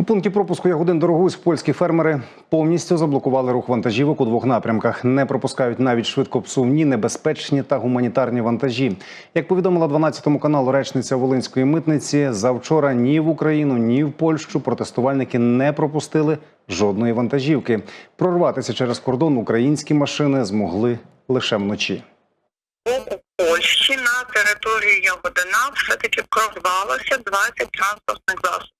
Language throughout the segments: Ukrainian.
У пункті пропуску Ягодин Дорогуськ польські фермери повністю заблокували рух вантажівок у двох напрямках. Не пропускають навіть швидкопсувні, небезпечні та гуманітарні вантажі. Як повідомила 12 каналу речниця Волинської митниці, завчора ні в Україну, ні в Польщу протестувальники не пропустили жодної вантажівки. Прорватися через кордон українські машини змогли лише вночі. Польщі на територію Ягодина все-таки прорвалося 20 транспортних засобів.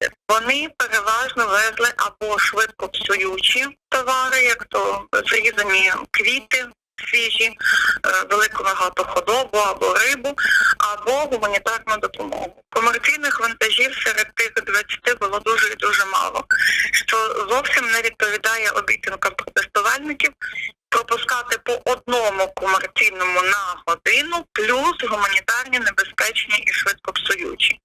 Переважно везли або швидко псуючі товари, як то зрізані квіти. Свіжі, е, велику рогату худобу або рибу, або гуманітарну допомогу. Комерційних вантажів серед тих 20 було дуже і дуже мало, що зовсім не відповідає обіцянкам протестувальників пропускати по одному комерційному на годину, плюс гуманітарні небезпечні і швидкопсуючі.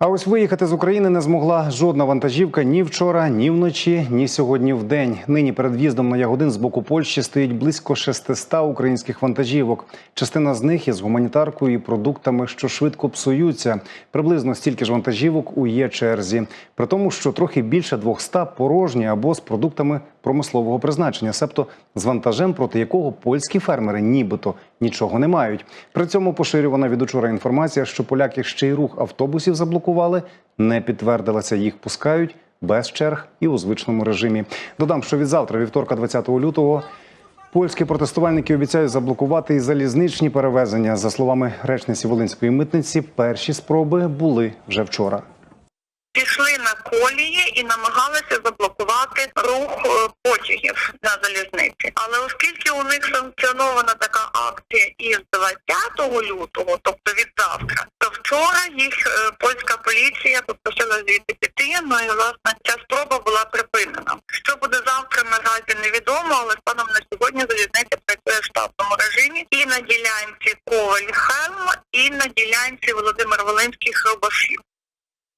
А ось виїхати з України не змогла жодна вантажівка ні вчора, ні вночі, ні сьогодні в день. Нині перед в'їздом на Ягодин з боку Польщі стоїть близько 600 українських вантажівок. Частина з них із гуманітаркою і продуктами, що швидко псуються. Приблизно стільки ж вантажівок у є черзі. При тому, що трохи більше 200 порожні або з продуктами промислового призначення, себто з вантажем, проти якого польські фермери нібито нічого не мають. При цьому поширювана від учора інформація, що поляки ще й рух автобусів заблокували, не підтвердилася. Їх пускають без черг і у звичному режимі. Додам, що від завтра, вівторка, 20 лютого. Польські протестувальники обіцяють заблокувати і залізничні перевезення. За словами речниці Волинської митниці, перші спроби були вже вчора. Пішли на колії і намагалися заблокувати рух е, потягів на залізниці. Але оскільки у них санкціонована така акція із 20 лютого, тобто від завтра, то вчора їх е, польська поліція попросила звідти піти. Ну і власне ця спроба була припинена. Що буде завтра, наразі невідомо, але станом на сьогодні залізниця працює в штатному режимі і на ділянці Коваль Хелм, і на ділянці Володимир Волинський Хробашів.